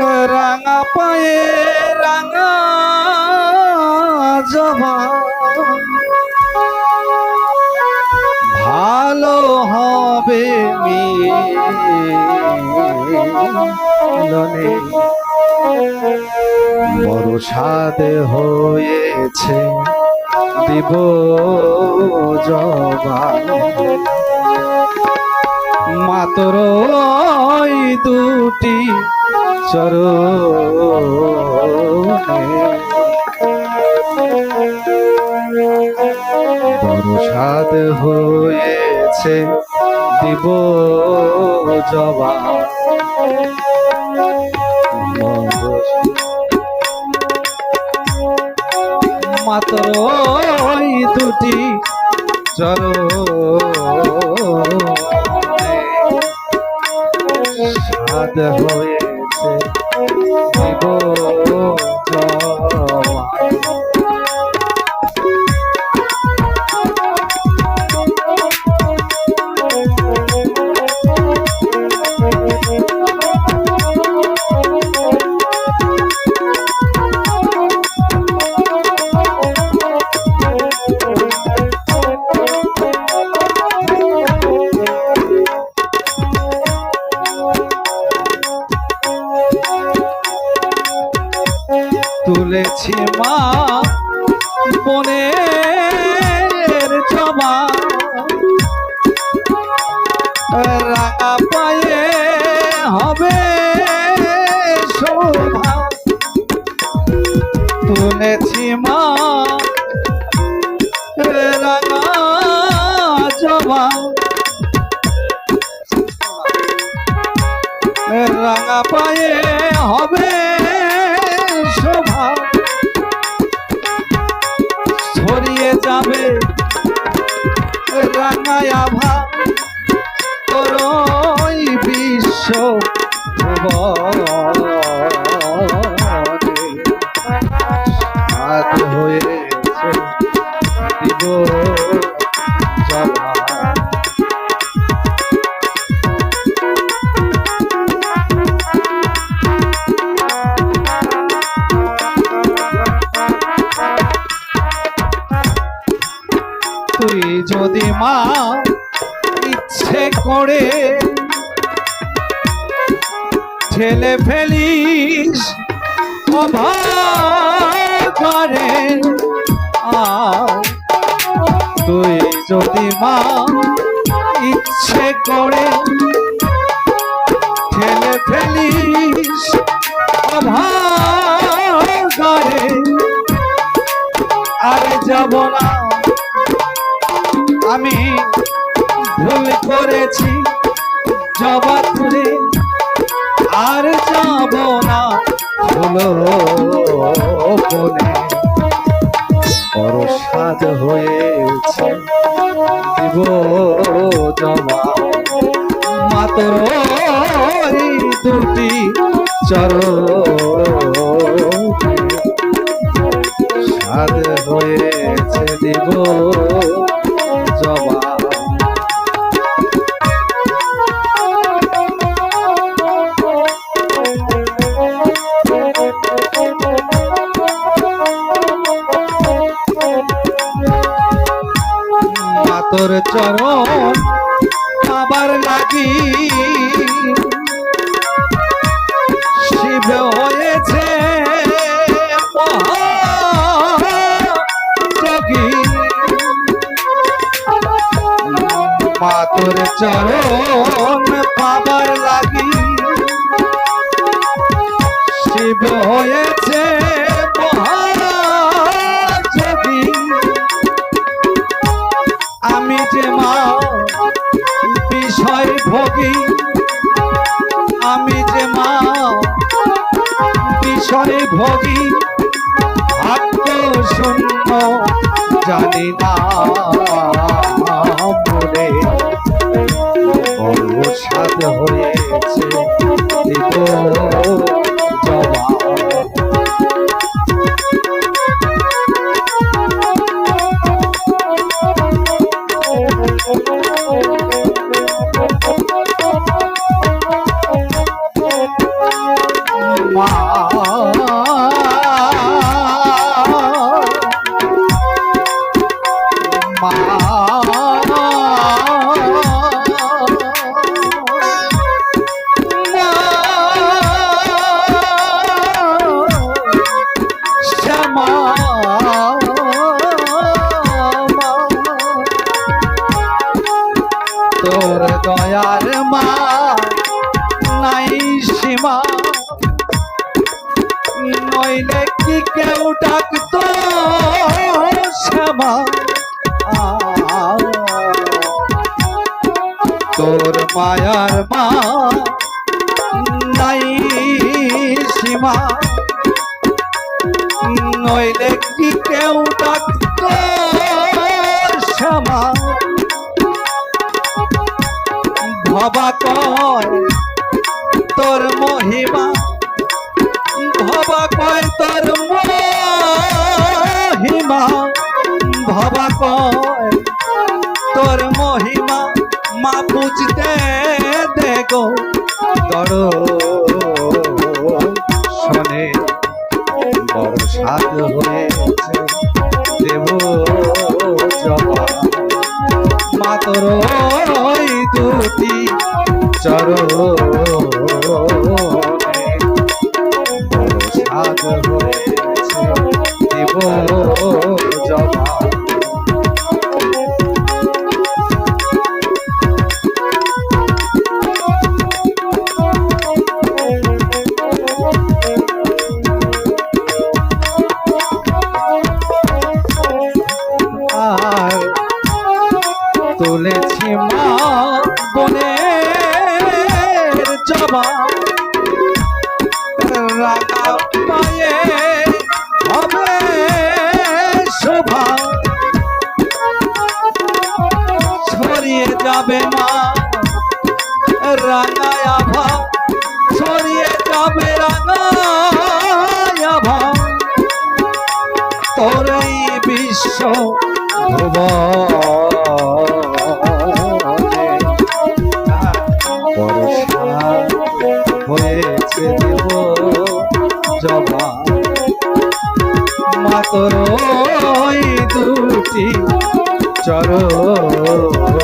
রাঙা পায়ে রাঙা জবা। ভালো হবে মিলনে। বড় স্বাদ হয়েছে দিব জবা। মাত্র দুটি চরণে। বড় স্বাদ হয়েছে দিব জবা মাত্র দুটি চরণে। স্বাদ হয়েছে দিব তুলেছি মা বনের জমা রাঙা পায়ে হবে শোভা। তুলেছি মা রাঙা জমা রাঙা পায়ে আভা বিশ্ব। সাত হয়েছে দিব যদি মা করে ছেলে ফেলিস করে। তুই যদি মা ইচ্ছে করে হয়েছে দিব জমা মাতর দুটি চরণে। মাতর চরণ আবার লাগি। শিব হয়েছে মাতর চরণ পাবার লাগি। শিব হয়েছে বিষয় ভোগী। আমি যে মা বিষয় ভোগী। ভাগ্য শূন্য জানি না মনে। বড় হয়েছে তোর দয়ার মা নাই সীমা। নইলে কি কেউ ডাকতো শ্যামা? তোর মায়ার মা নাই সীমা। নইলে কি কেউ ডাকতো শ্যামা? মহিমা ভবা কয় তোর মহিমা, ভবা কয় তোর মহিমা, মা বুঝতে দেখো করো শোনে বড় সাধ হয়েছে দেব জবা। মা তোর ওই দুটি চরণে তুলেছি মা বনের জবা। রাঙা পায়ে হবে শোভা। ছড়িয়ে যাবে মা তোর বিশ্ব চরণ